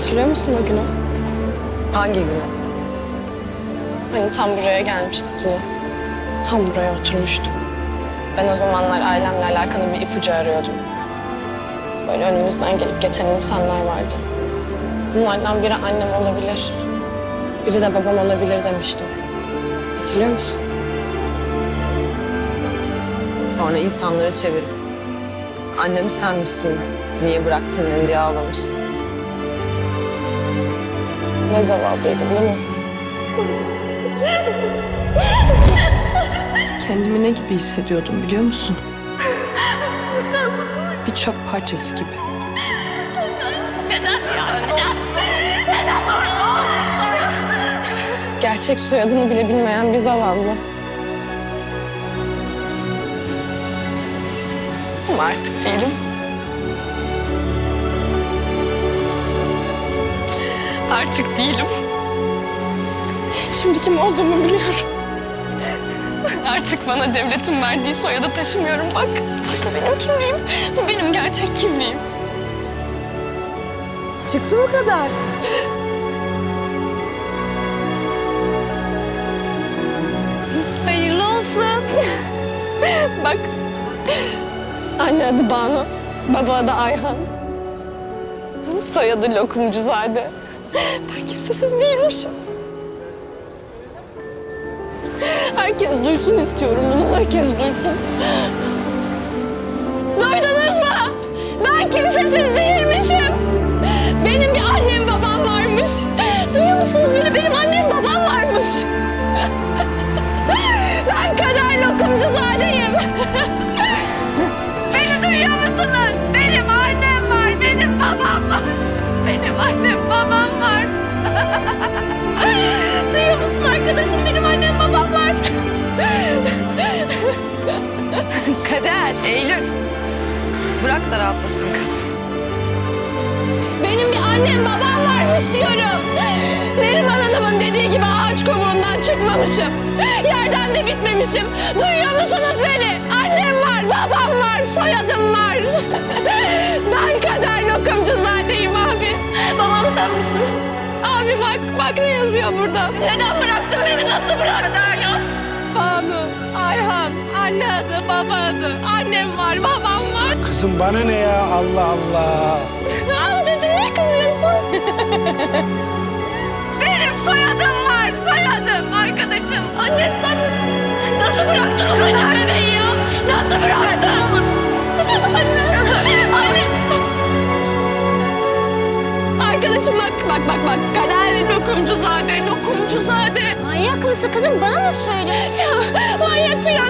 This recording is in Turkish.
Hatırlıyor musun o günü? Hangi gün? Hani tam buraya gelmiştik yine. Tam buraya oturmuştuk. Ben o zamanlar ailemle alakalı bir ipucu arıyordum. Böyle önümüzden gelip geçen insanlar vardı. Bunlardan biri annem olabilir. Biri de babam olabilir demiştim. Hatırlıyor musun? Sonra insanları çevirip annem sen misin? Niye bıraktın beni diye ağlamıştın. Ne zavallıydım değil mi? Kendimi ne gibi hissediyordum biliyor musun? Bir çöp parçası gibi. Gerçek soyadını bile bilmeyen bir zavallı. Ama artık değilim. Artık değilim. Şimdi kim olduğumu biliyorum. Artık bana devletin verdiği soyadı taşımıyorum bak. Bak bu benim kimliğim. Bu benim gerçek kimliğim. Çıktı mı kadar? Hayırlı olsun. bak. Anne adı Banu. Baba adı Ayhan. Soyadı Lokumcuzade. Ben kimsesiz değilmişim. Herkes duysun istiyorum bunu. Herkes duysun. Duydunuz mu? Ben kimsesiz değilmişim. Benim bir annem babam varmış. Duyuyor musunuz beni? Benim annem babam varmış. Ben kader lokumcuzadeyim. Kader, Eylül. Bırak da rahatlasın kız. Benim bir annem babam varmış diyorum. Neriman Hanım'ın dediği gibi ağaç kovuğundan çıkmamışım. Yerden de bitmemişim. Duyuyor musunuz beni? Annem var, babam var, soyadım var. ben kader lokumcuzadeyim abi. Babam sen misin? Abi bak, bak ne yazıyor burada. Neden bıraktın beni? Nasıl bıraktın ya? Banu, Ayhan, anne adı, baba adı. Annem var, babam var. Kızım bana ne ya Allah Allah. Amcacığım ne kızıyorsun? Benim soyadım var, soyadım arkadaşım. Annem sen misin? Nasıl bıraktın ufacık bebeği ya? Nasıl bıraktın? Anne, anne. Arkadaşım bak, bak, bak, bak. Kader lokumcuzade, lokumcuzade. Manyak mısın kızım? Bana ne söyle? Ya manyak değilim